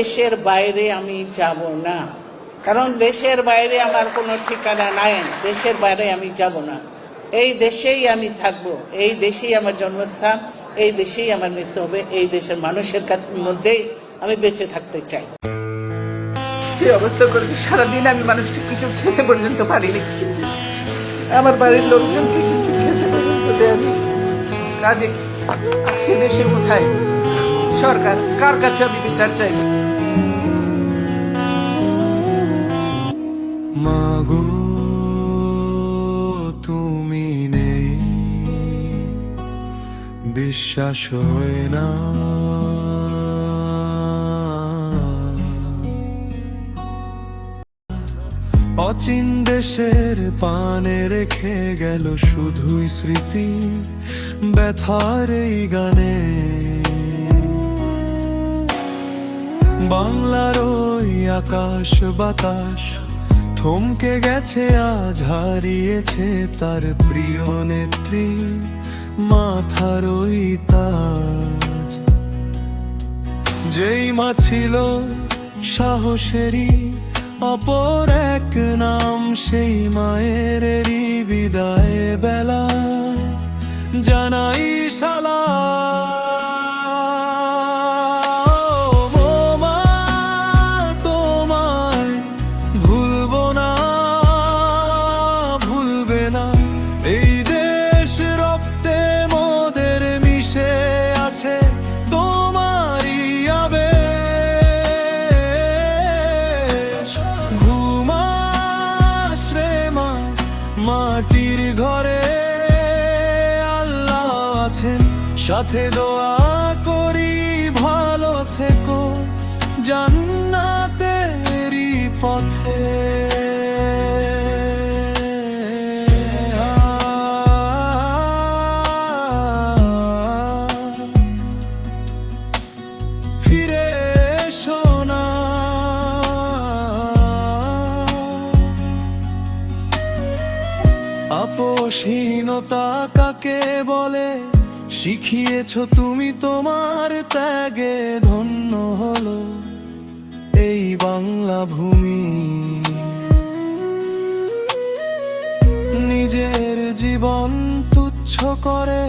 দেশের বাইরে আমি যাব না। কারণ দেশের বাইরে আমার কোনো ঠিকানা নাই। দেশের বাইরে আমি যাব না। এই দেশেই আমি থাকব। এই দেশেই আমার জন্মস্থান। এই দেশেই আমার মৃত্যু হবে। এই দেশের মানুষের কাছে মধ্যেই আমি বেঁচে থাকতে চাই। যে অবস্থা করেছে সারাদিন আমি মানুষকে কিছু খেতে পর্যন্ত পারিনি। আমার বাড়ির লোকজনকে কিছু খেতে পর্যন্ত দেয়নি। কাজে দেশে কোথায়? সরকার, কার কাছে আমি বিচার চাই? মাগো, তুমি নেই। বিশ্বাস হয় না। অচিন দেশের পানে রেখে গেল শুধুই স্মৃতি। ব্যথার এই গানে বাংলার ওই আকাশ বাতাস থমকে গেছে, আজ হারিয়েছে তার প্রিয় নেত্রী মাথার ওই তাজ। যেই মা ছিল সাহসেরই, অপর এক নাম সেই মায়েরই বিদায় বেলা জানাই সালা ঘরে আল্লাহ আছেন সাথে দোয়া করি ভালো থেকো। জান্নাতেরই পথে। আপোষহীনতা কাকে বলে? শিখিয়েছ তুমি তোমার ত্যাগে ধন্য হলো এই বাংলা ভূমি। নিজের জীবন তুচ্ছ করে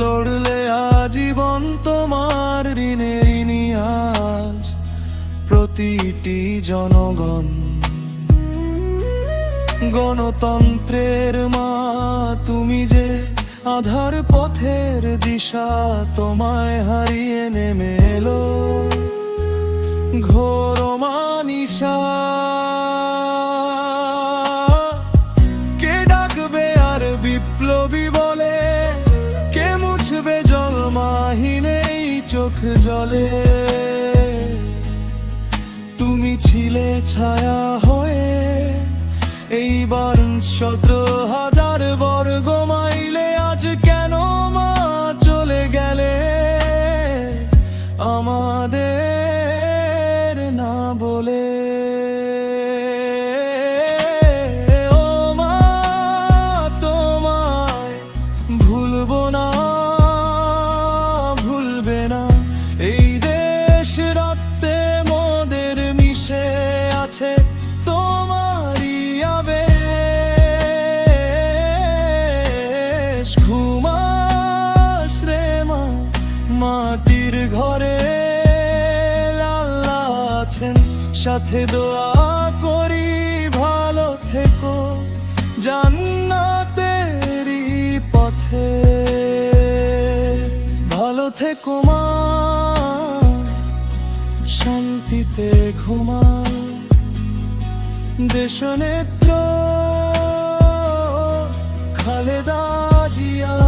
লড়লে আজীবন তোমার ঋণী আজ প্রতিটি জনগণ গণতন্ত্রের মা, তুমি যে আধার পথের দিশা তোমায় হারিয়ে নেমে এলো। ঘোর মানিসা কে ডাকবে আর বিপ্লবী বলে? কে মুছবে জলমাহীন এই চোখ জলে? তুমি ছিলে ছায়া হয়ে ঘরে আল্লাহ আছেন, সাথে দোয়া করি, ভালো থেকো। জান্নাতেরই পথে। ভালো থেকো মা, শান্তিতে ঘুমা। দেশনেত্র, খালেদা জিয়া।